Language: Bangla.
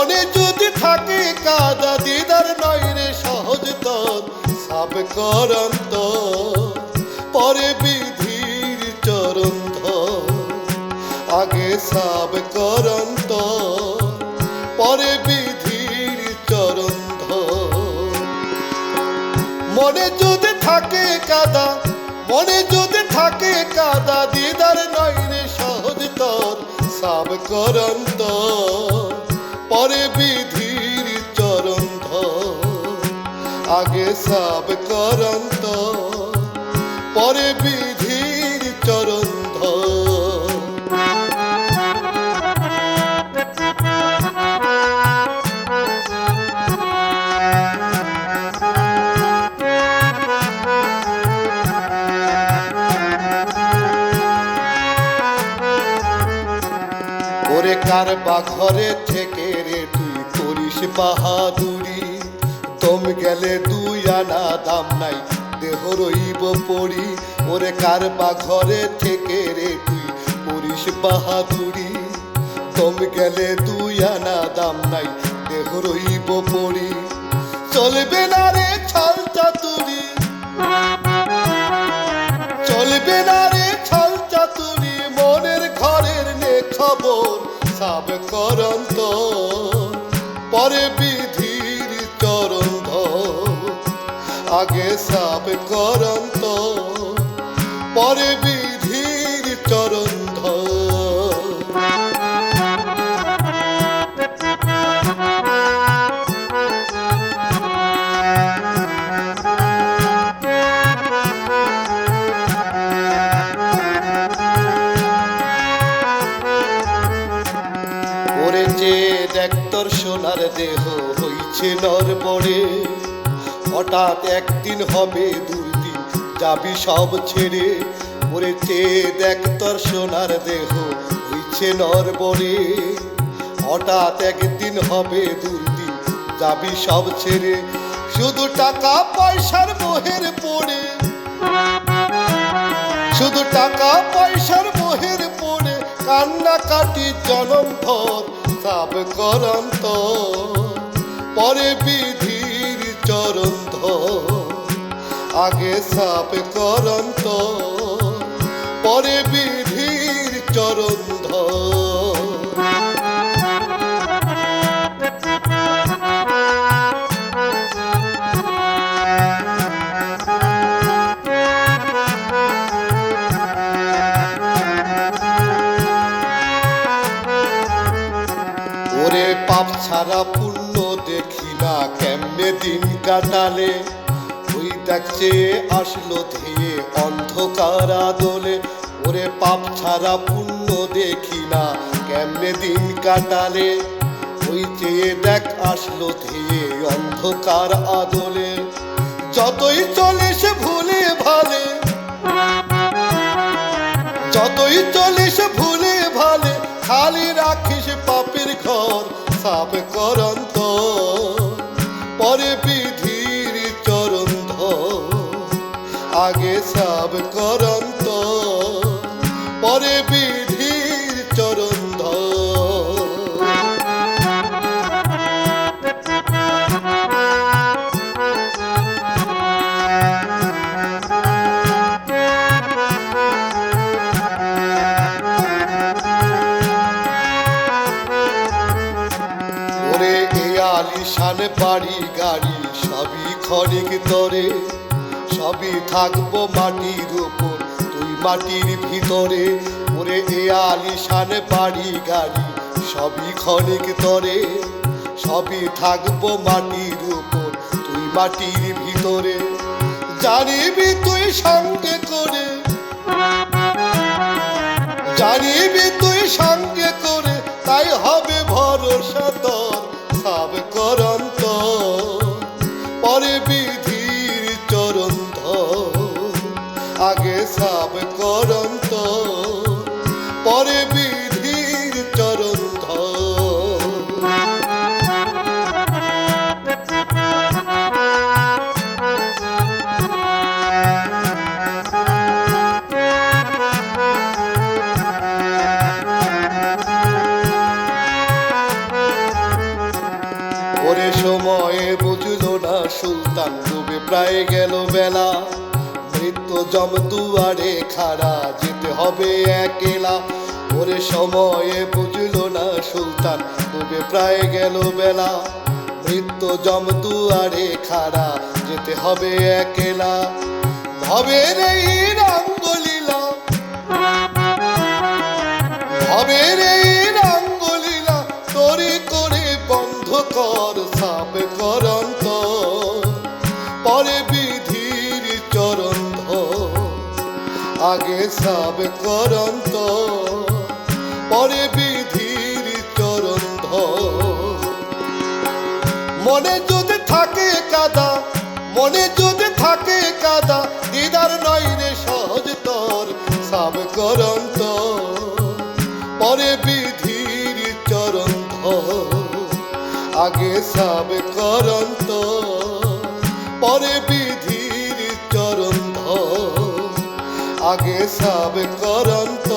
মনে যদি থাকে কাদা, দিদার নয় সহজ তর সাব করন্ত পরে বিধির চরণ। আগে সাব করন্ত পরে বিধির চরণ। মনে যদি থাকে কাদা, মনে যদি থাকে কাদা, দিদার নয় সহজ তর সাব করন্ত পরে বিধির চরণ। আগে সাব করন্ত পরে বিধির ওরে কার বা ঘরে থেকে রে, তুই করিস বাহাদুরি। দম গেলে দুই আনা দাম নাই, দেহ রইব পড়ি। ওরে কার বা ঘরে থেকে রে, তুই করিস বাহাদুরি। দম গেলে দুই আনা দাম নাই, দেহ রইব পড়ি। চলবে না রে ছল চাতুরি চলবে না খবর সাব করন্ত পরে বিধির চরন্ত। আগে সাব করন্ত সোনার দেহ হইছে নরবরে। হঠাৎ একদিন হবে দুর্দিন যাবি সব ছেড়ে। ওরে যে দেখ তোর সোনার দেহ হইছে নরবরে। হঠাৎ একদিন হবে দুর্দিন যাবি সব ছেড়ে। শুধু টাকা পয়সার মোহের পড়ে। শুধু টাকা পয়সার মোহের পড়ে। কান্না কাটি জনম ভর সাব করন্ত পরে বিধির চরন্ত। আগে সাপ করন্ত পরে বিধির চরণ ছাড়া পুণ্য দেখি না কেমনে দিন কাটালে? ওই দেখছে আসলো ধেয়ে অন্ধকার আদলে, ওরে পাপ ছাড়া পুণ্য দেখি না কেমনে দিন কাটালে? ওই চেয়ে দেখ আসলো ধেয়ে অন্ধকার আদলে, যতই চলে সে ভুলে ভালে। যতই চলে সে ভুলে ভালে, খালি ঘর সাপ করন্ত বাড়ি গাড়ি সবই ক্ষণিক তরে, সবই থাকব মাটির উপর, তুই মাটির ভিতরে। ওরে এ আলিশান বাড়ি গাড়ি সবই ক্ষণিক তরে, সবই থাকব মাটির উপর, তুই মাটির ভিতরে। জানিবি তুই সঙ্গে করে, জানিবি তুই সঙ্গে করে, তাই হবে ধরে। বিধির সুলতান ডুবে প্রায় গেল বেলা। মৃত্যু জম দুয়ারে খাড়া যেতে হবে একলা। ওরে সময়ে বুঝলো না সুলতান ডুবে প্রায় গেল বেলা। মৃত্যু জম দুয়ারে খাড়া, যেতে হবে একেলা। ভবের এই রঙ্গলীলা। ভবের এই রঙ্গলীলা, তরি করে বন্ধ কর, সাপ করন্ত। পরে বিধির চরণ আগে সাব করন্ত। মনে যদি থাকে কাদা, মনে যদি থাকে কাদা, দিদার নয় রে সহজ তোর, সাব করন্ত পরে বিধির চরণ। আগে সাব করন্ত পরে বিধির চরণ। আগে সাব করন্ত